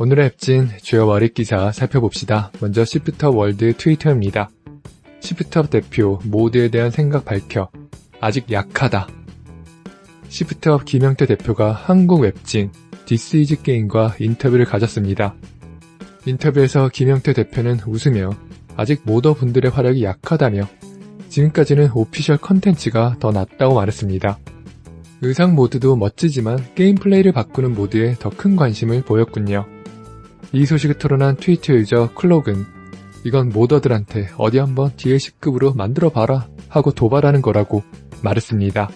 오늘의 앱진 주요 월익 기사 살펴봅시다. 먼저 시프터 월드 트위터입니다. 시프터 대표 모드에 대한 생각 밝혀 아직 약하다. 시프트업 김영태 대표가 한국 웹진 디스이즈 게임과 인터뷰를 가졌습니다. 인터뷰에서 김영태 대표는 웃으며 아직 모더 분들의 화력이 약하다며 지금까지는 오피셜 컨텐츠가 더 낫다고 말했습니다. 의상 모드도 멋지지만 게임 플레이를 바꾸는 모드에 더 큰 관심을 보였군요. 이 소식을 토론한 트위터 유저 클록은 이건 모더들한테 어디 한번 DLC급으로 만들어봐라 하고 도발하는 거라고 말했습니다.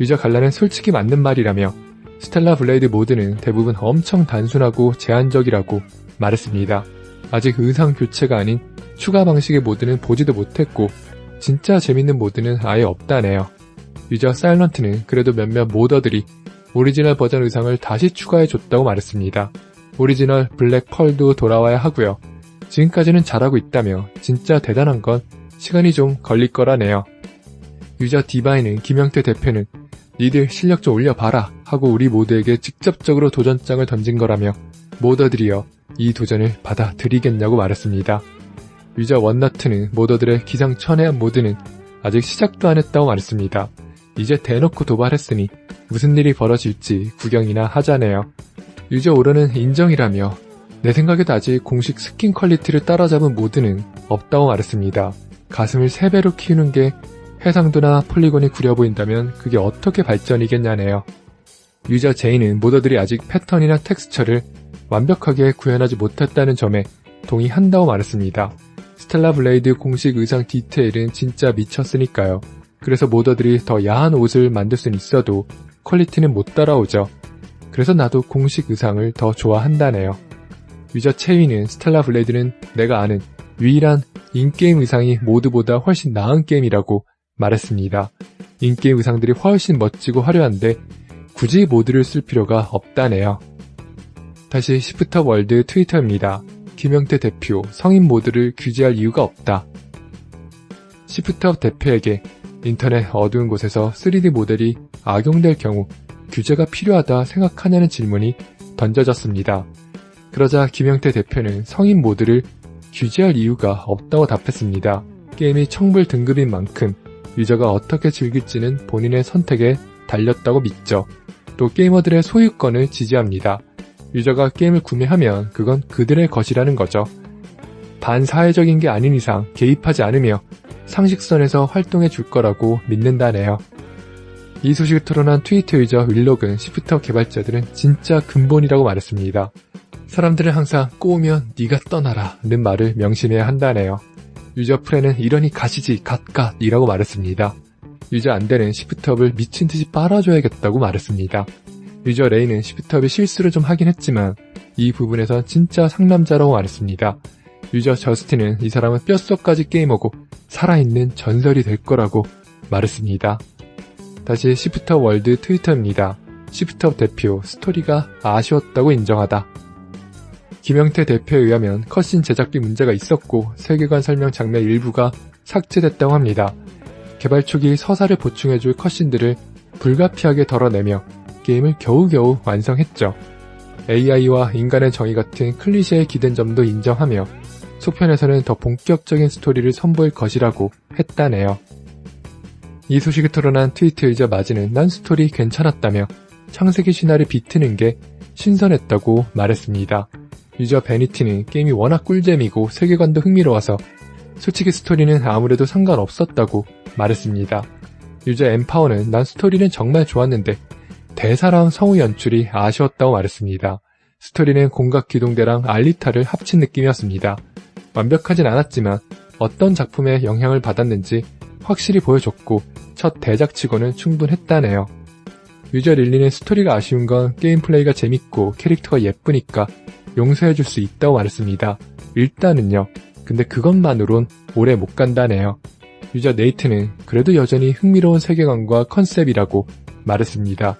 유저 갈라는 솔직히 맞는 말이라며 스텔라 블레이드 모드는 대부분 엄청 단순하고 제한적이라고 말했습니다. 아직 의상 교체가 아닌 추가 방식의 모드는 보지도 못했고 진짜 재밌는 모드는 아예 없다네요. 유저 사일런트는 그래도 몇몇 모더들이 오리지널 버전 의상을 다시 추가해줬다고 말했습니다. 오리지널 블랙 펄도 돌아와야 하고요. 지금까지는 잘하고 있다며 진짜 대단한 건 시간이 좀 걸릴 거라네요. 유저 디바인은 김영태 대표는 니들 실력 좀 올려봐라 하고 우리 모두에게 직접적으로 도전장을 던진 거라며 모더들이여 이 도전을 받아들이겠냐고 말했습니다. 유저 원너트는 모더들의 기상천외한 모드는 아직 시작도 안 했다고 말했습니다. 이제 대놓고 도발했으니 무슨 일이 벌어질지 구경이나 하자네요. 유저 오르는 인정이라며 내 생각에도 아직 공식 스킨 퀄리티를 따라잡은 모드는 없다고 말했습니다. 가슴을 3배로 키우는 게 해상도나 폴리곤이 구려 보인다면 그게 어떻게 발전이겠냐네요. 유저 제이는 모더들이 아직 패턴이나 텍스처를 완벽하게 구현하지 못했다는 점에 동의한다고 말했습니다. 스텔라 블레이드 공식 의상 디테일은 진짜 미쳤으니까요. 그래서 모더들이 더 야한 옷을 만들 수는 있어도 퀄리티는 못 따라오죠. 그래서 나도 공식 의상을 더 좋아한다네요. 유저 채위는 스텔라 블레이드는 내가 아는 유일한 인게임 의상이 모드보다 훨씬 나은 게임이라고 말했습니다. 인게임 의상들이 훨씬 멋지고 화려한데 굳이 모드를 쓸 필요가 없다네요. 다시 시프터 월드 트위터입니다. 김영태 대표 성인 모드를 규제할 이유가 없다. 시프터 대표에게 인터넷 어두운 곳에서 3D 모델이 악용될 경우 규제가 필요하다 생각하냐는 질문이 던져졌습니다. 그러자 김영태 대표는 성인 모드를 규제할 이유가 없다고 답했습니다. 게임이 청불 등급인 만큼 유저가 어떻게 즐길지는 본인의 선택에 달렸다고 믿죠. 또 게이머들의 소유권을 지지합니다. 유저가 게임을 구매하면 그건 그들의 것이라는 거죠. 반사회적인 게 아닌 이상 개입하지 않으며 상식선에서 활동해 줄 거라고 믿는다네요. 이 소식을 토론한 트위터 유저 윌록은 시프터 개발자들은 진짜 근본이라고 말했습니다. 사람들은 항상 꼬우면 네가 떠나라 는 말을 명심해야 한다네요. 유저 프레는 이러니 가시지 갓갓이라고 말했습니다. 유저 안되는 시프트업을 미친듯이 빨아줘야겠다고 말했습니다. 유저 레이는 시프트업이 실수를 좀 하긴 했지만 이 부분에선 진짜 상남자라고 말했습니다. 유저 저스틴은 이 사람은 뼛속까지 게임하고 살아있는 전설이 될 거라고 말했습니다. 다시 시프터 월드 트위터입니다. 시프트업 대표 스토리가 아쉬웠다고 인정하다. 김영태 대표에 의하면 컷신 제작비 문제가 있었고 세계관 설명 장면 일부가 삭제됐다고 합니다. 개발 초기 서사를 보충해줄 컷신들을 불가피하게 덜어내며 게임을 겨우겨우 완성했죠. AI와 인간의 정의 같은 클리셰에 기댄 점도 인정하며 속편에서는 더 본격적인 스토리를 선보일 것이라고 했다네요. 이 소식을 토론한 유저 마지는 난 스토리 괜찮았다며 창세기 신화를 비트는 게 신선했다고 말했습니다. 유저 베니티는 게임이 워낙 꿀잼이고 세계관도 흥미로워서 솔직히 스토리는 아무래도 상관없었다고 말했습니다. 유저 엠파워는 난 스토리는 정말 좋았는데 대사랑 성우 연출이 아쉬웠다고 말했습니다. 스토리는 공각 기동대랑 알리타를 합친 느낌이었습니다. 완벽하진 않았지만 어떤 작품에 영향을 받았는지 확실히 보여줬고 첫 대작치고는 충분했다네요. 유저 릴리는 스토리가 아쉬운 건 게임 플레이가 재밌고 캐릭터가 예쁘니까 용서해줄 수 있다고 말했습니다. 일단은요. 근데 그것만으론 오래 못 간다네요. 유저 네이트는 그래도 여전히 흥미로운 세계관과 컨셉이라고 말했습니다.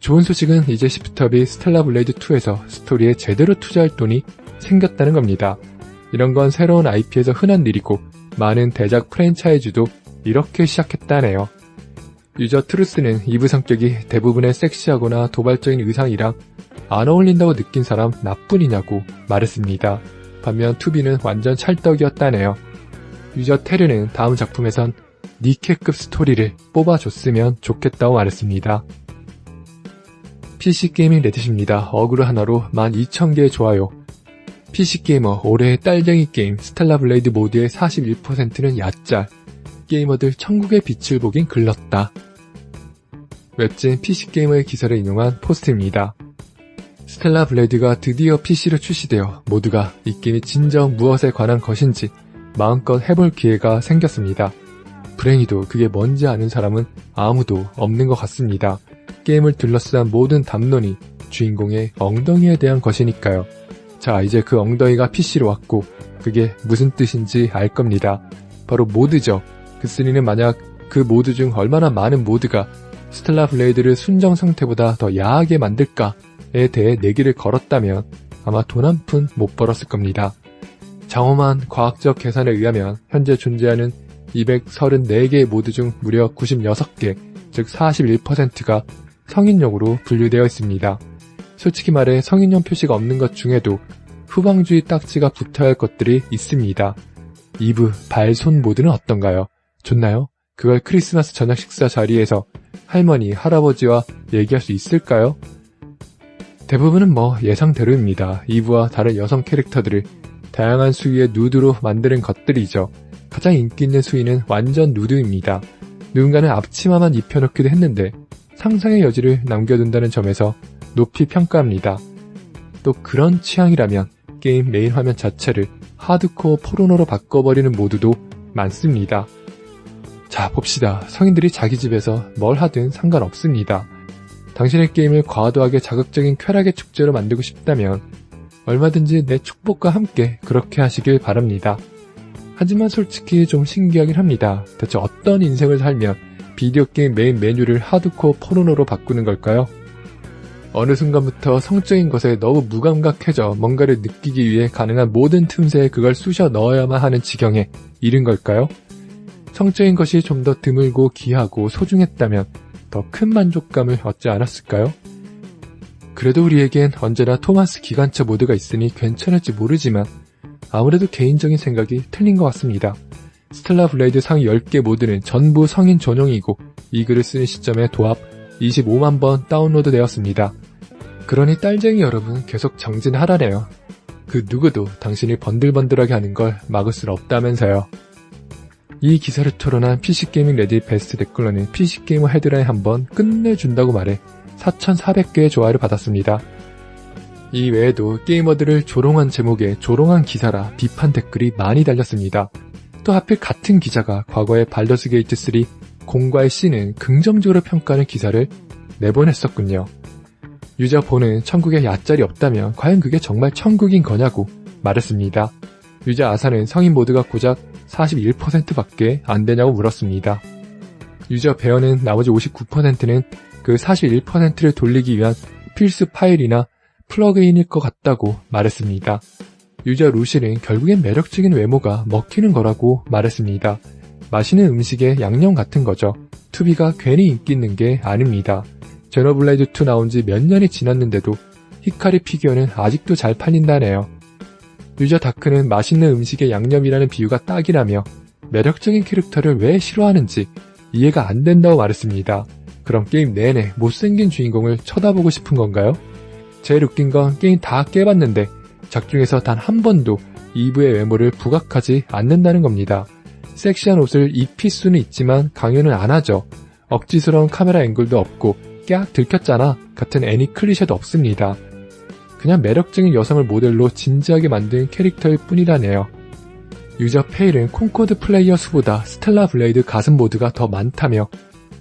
좋은 소식은 이제 시프트업이 스텔라 블레이드 2에서 스토리에 제대로 투자할 돈이 생겼다는 겁니다. 이런 건 새로운 IP에서 흔한 일이고 많은 대작 프랜차이즈도 이렇게 시작했다네요. 유저 트루스는 이브 성격이 대부분의 섹시하거나 도발적인 의상이랑 안 어울린다고 느낀 사람 나뿐이냐고 말했습니다. 반면 투비는 완전 찰떡이었다네요. 유저 테르는 다음 작품에선 니케급 스토리를 뽑아줬으면 좋겠다고 말했습니다. PC게이밍 레딧입니다. 어그로 하나로 12,000개의 좋아요. PC게이머 올해의 딸쟁이 게임 스텔라 블레이드 모드의 41%는 야짤. 게이머들 천국의 빛을 보긴 글렀다. 웹진 PC게이머의 기사를 인용한 포스트입니다. 스텔라 블레이드가 드디어 PC로 출시되어 모두가 이 게임이 진정 무엇에 관한 것인지 마음껏 해볼 기회가 생겼습니다. 불행히도 그게 뭔지 아는 사람은 아무도 없는 것 같습니다. 게임을 둘러싼 모든 담론이 주인공의 엉덩이에 대한 것이니까요. 자, 이제 그 엉덩이가 PC로 왔고, 그게 무슨 뜻인지 알 겁니다. 바로 모드죠. 그 쓰리는 만약 그 모드 중 얼마나 많은 모드가 스텔라 블레이드를 순정 상태보다 더 야하게 만들까에 대해 내기를 걸었다면 아마 돈 한 푼 못 벌었을 겁니다. 장엄한 과학적 계산에 의하면 현재 존재하는 234개의 모드 중 무려 96개, 즉 41%가 성인용으로 분류되어 있습니다. 솔직히 말해 성인용 표시가 없는 것 중에도 후방주의 딱지가 붙어야 할 것들이 있습니다. 이브, 발, 손 모드는 어떤가요? 좋나요? 그걸 크리스마스 저녁 식사 자리에서 할머니, 할아버지와 얘기할 수 있을까요? 대부분은 뭐 예상대로입니다. 이브와 다른 여성 캐릭터들을 다양한 수위의 누드로 만드는 것들이죠. 가장 인기 있는 수위는 완전 누드입니다. 누군가는 앞치마만 입혀놓기도 했는데 상상의 여지를 남겨둔다는 점에서 높이 평가합니다. 또 그런 취향이라면 게임 메인 화면 자체를 하드코어 포르노로 바꿔버리는 모드도 많습니다. 자, 봅시다. 성인들이 자기 집에서 뭘 하든 상관없습니다. 당신의 게임을 과도하게 자극적인 쾌락의 축제로 만들고 싶다면 얼마든지 내 축복과 함께 그렇게 하시길 바랍니다. 하지만 솔직히 좀 신기하긴 합니다. 대체 어떤 인생을 살면 비디오 게임 메인 메뉴를 하드코어 포르노로 바꾸는 걸까요? 어느 순간부터 성적인 것에 너무 무감각해져 뭔가를 느끼기 위해 가능한 모든 틈새에 그걸 쑤셔 넣어야만 하는 지경에 이른 걸까요? 성적인 것이 좀 더 드물고 귀하고 소중했다면 더 큰 만족감을 얻지 않았을까요? 그래도 우리에겐 언제나 토마스 기관차 모드가 있으니 괜찮을지 모르지만 아무래도 개인적인 생각이 틀린 것 같습니다. 스텔라 블레이드 상위 10개 모드는 전부 성인 전용이고 이 글을 쓰는 시점에 도합 25만 번 다운로드 되었습니다. 그러니 딸쟁이 여러분 계속 정진하라네요. 그 누구도 당신이 번들번들하게 하는 걸 막을 수 없다면서요. 이 기사를 토론한 PC게이밍 레디 베스트 댓글러는 PC게이머 헤드라인 한번 끝내준다고 말해 4,400개의 좋아요를 받았습니다. 이 외에도 게이머들을 조롱한 제목의 조롱한 기사라 비판 댓글이 많이 달렸습니다. 또 하필 같은 기자가 과거에 발더스 게이트 3 공과의 C는 긍정적으로 평가하는 기사를 내보냈었군요. 유저 보는 천국에 야짤이 없다면 과연 그게 정말 천국인 거냐고 말했습니다. 유저 아사는 성인 모드가 고작 41%밖에 안 되냐고 물었습니다. 유저 배어는 나머지 59%는 그 41%를 돌리기 위한 필수 파일이나 플러그인일 것 같다고 말했습니다. 유저 루시는 결국엔 매력적인 외모가 먹히는 거라고 말했습니다. 맛있는 음식에 양념 같은 거죠. 투비가 괜히 인기 있는 게 아닙니다. 제너블레이드 2 나온 지 몇 년이 지났는데도 히카리 피규어는 아직도 잘 팔린다네요. 유저 다크는 맛있는 음식의 양념이라는 비유가 딱이라며 매력적인 캐릭터를 왜 싫어하는지 이해가 안 된다고 말했습니다. 그럼 게임 내내 못생긴 주인공을 쳐다보고 싶은 건가요? 제일 웃긴 건 게임 다 깨봤는데 작중에서 단 한 번도 이브의 외모를 부각하지 않는다는 겁니다. 섹시한 옷을 입힐 수는 있지만 강요는 안 하죠. 억지스러운 카메라 앵글도 없고 깍 들켰잖아 같은 애니 클리셰도 없습니다. 그냥 매력적인 여성을 모델로 진지하게 만든 캐릭터일 뿐이라네요. 유저 페일은 콩코드 플레이어 수보다 스텔라 블레이드 가슴 모드가 더 많다며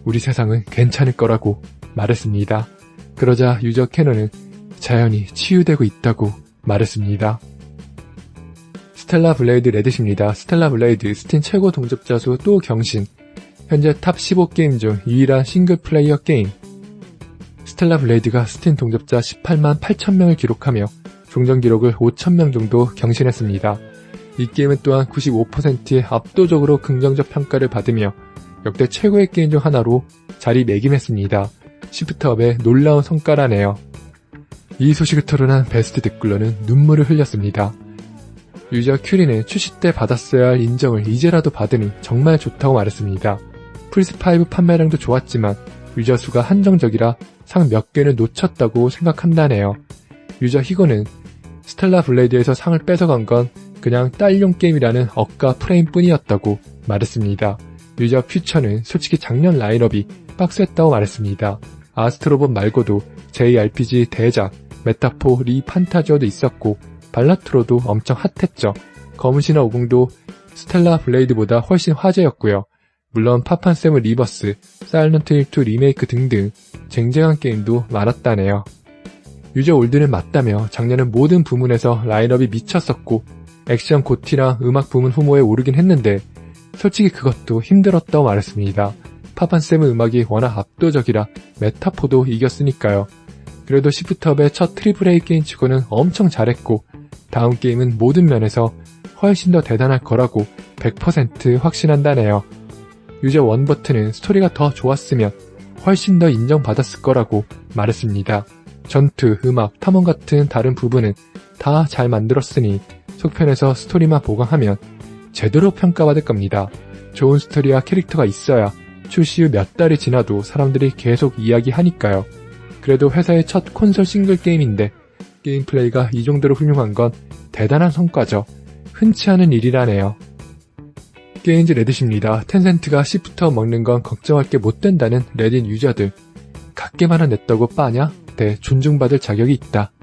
우리 세상은 괜찮을 거라고 말했습니다. 그러자 유저 캐논은 자연이 치유되고 있다고 말했습니다. 스텔라 블레이드 레딧입니다. 스텔라 블레이드 스팀 최고 동접자 수 또 경신. 현재 탑 15게임 중 유일한 싱글 플레이어 게임. 스텔라 블레이드가 스팀 동접자 18만 8천명을 기록하며 종전 기록을 5천명 정도 경신했습니다. 이 게임은 또한 95%의 압도적으로 긍정적 평가를 받으며 역대 최고의 게임 중 하나로 자리매김했습니다. 시프트업의 놀라운 성과라네요. 이 소식을 토론한 베스트 댓글러는 눈물을 흘렸습니다. 유저 큐리는 출시 때 받았어야 할 인정을 이제라도 받으니 정말 좋다고 말했습니다. 플스5 판매량도 좋았지만 유저 수가 한정적이라 상 몇 개를 놓쳤다고 생각한다네요. 유저 희고는 스텔라 블레이드에서 상을 뺏어간 건 그냥 딸용 게임이라는 억가 프레임 뿐이었다고 말했습니다. 유저 퓨처는 솔직히 작년 라인업이 빡셌다고 말했습니다. 아스트로봇 말고도 JRPG 대작, 메타포 리 판타지어도 있었고 발라트로도 엄청 핫했죠. 검은신화 50도 스텔라 블레이드보다 훨씬 화제였고요. 물론 파판 세븐 리버스, 사일런트 힐2 리메이크 등등 쟁쟁한 게임도 많았다네요. 유저 올드는 맞다며 작년은 모든 부문에서 라인업이 미쳤었고 액션 고티랑 음악 부문 후보에 오르긴 했는데 솔직히 그것도 힘들었다고 말했습니다. 파판 세븐 음악이 워낙 압도적이라 메타포도 이겼으니까요. 그래도 시프트업의 첫 트리플 A 게임 치고는 엄청 잘했고 다음 게임은 모든 면에서 훨씬 더 대단할 거라고 100% 확신한다네요. 유저 원버튼은 스토리가 더 좋았으면 훨씬 더 인정받았을 거라고 말했습니다. 전투, 음악, 탐험 같은 다른 부분은 다 잘 만들었으니 속편에서 스토리만 보강하면 제대로 평가받을 겁니다. 좋은 스토리와 캐릭터가 있어야 출시 후 몇 달이 지나도 사람들이 계속 이야기하니까요. 그래도 회사의 첫 콘솔 싱글 게임인데 게임 플레이가 이 정도로 훌륭한 건 대단한 성과죠. 흔치 않은 일이라네요. 게임즈 레딧입니다. 텐센트가 시프터 먹는 건 걱정할 게 못 된다는 레딧 유저들. 갖게만 한 냈다고 빠냐? 대 존중받을 자격이 있다.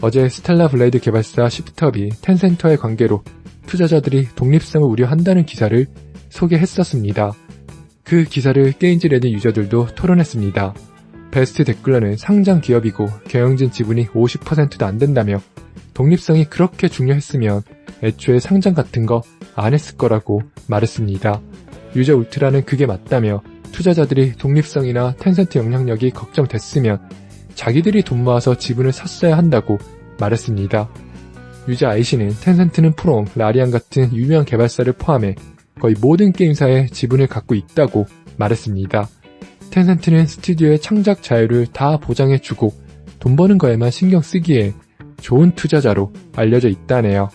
어제 스텔라 블레이드 개발사 시프트업이 텐센터의 관계로 투자자들이 독립성을 우려한다는 기사를 소개했었습니다. 그 기사를 게임즈 레딧 유저들도 토론했습니다. 베스트 댓글러는 상장 기업이고 경영진 지분이 50%도 안 된다며 독립성이 그렇게 중요했으면 애초에 상장 같은 거 안 했을 거라고 말했습니다. 유저 울트라는 그게 맞다며 투자자들이 독립성이나 텐센트 영향력이 걱정됐으면 자기들이 돈 모아서 지분을 샀어야 한다고 말했습니다. 유저 아이씨는 텐센트는 프롬, 라리안 같은 유명 개발사를 포함해 거의 모든 게임사에 지분을 갖고 있다고 말했습니다. 텐센트는 스튜디오의 창작 자유를 다 보장해주고 돈 버는 거에만 신경 쓰기에 좋은 투자자로 알려져 있다네요.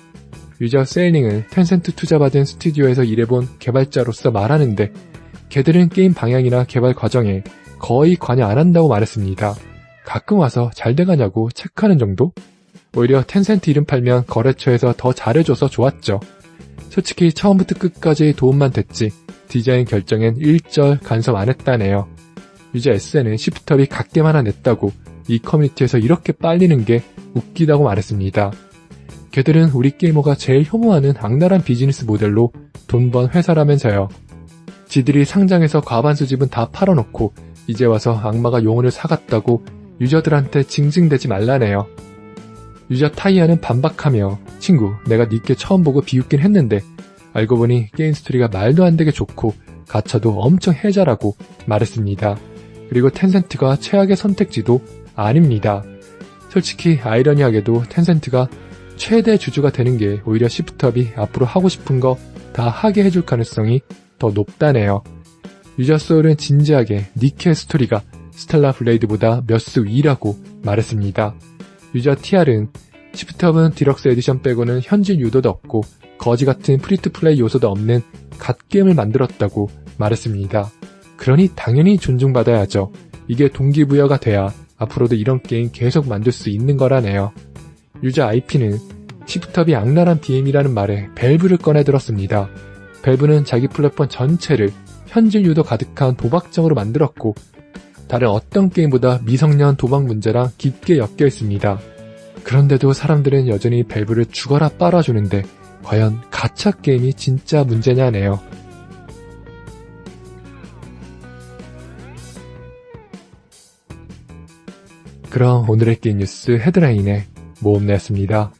유저 세일링은 텐센트 투자받은 스튜디오에서 일해본 개발자로서 말하는데 걔들은 게임 방향이나 개발 과정에 거의 관여 안 한다고 말했습니다. 가끔 와서 잘 돼가냐고 체크하는 정도? 오히려 텐센트 이름 팔면 거래처에서 더 잘해줘서 좋았죠. 솔직히 처음부터 끝까지 도움만 됐지 디자인 결정엔 일절 간섭 안 했다네요. 유저 SN은 시프트업이 각게만 하나 냈다고 이 커뮤니티에서 이렇게 빨리는 게 웃기다고 말했습니다. 걔들은 우리 게이머가 제일 혐오하는 악랄한 비즈니스 모델로 돈 번 회사라면서요. 지들이 상장해서 과반수 집은 다 팔아놓고 이제 와서 악마가 용어를 사갔다고 유저들한테 징징대지 말라네요. 유저 타이아는 반박하며 친구 내가 니께 처음 보고 비웃긴 했는데 알고 보니 게임 스토리가 말도 안 되게 좋고 가차도 엄청 해자라고 말했습니다. 그리고 텐센트가 최악의 선택지도 아닙니다. 솔직히 아이러니하게도 텐센트가 최대 주주가 되는 게 오히려 시프트업이 앞으로 하고 싶은 거 다 하게 해줄 가능성이 더 높다네요. 유저 소울은 진지하게 니케 스토리가 스텔라 블레이드보다 몇 수 위라고 말했습니다. 유저 TR은 시프트업은 디럭스 에디션 빼고는 현질 유도도 없고 거지 같은 프리트 플레이 요소도 없는 갓게임을 만들었다고 말했습니다. 그러니 당연히 존중받아야죠. 이게 동기부여가 돼야 앞으로도 이런 게임 계속 만들 수 있는 거라네요. 유저 IP는 시프트업이 악랄한 BM이라는 말에 밸브를 꺼내들었습니다. 밸브는 자기 플랫폼 전체를 현질 유도 가득한 도박장으로 만들었고 다른 어떤 게임보다 미성년 도박 문제랑 깊게 엮여 있습니다. 그런데도 사람들은 여전히 밸브를 죽어라 빨아주는데 과연 가차 게임이 진짜 문제냐네요. 그럼 오늘의 게임 뉴스 헤드라인에 모험내였습니다.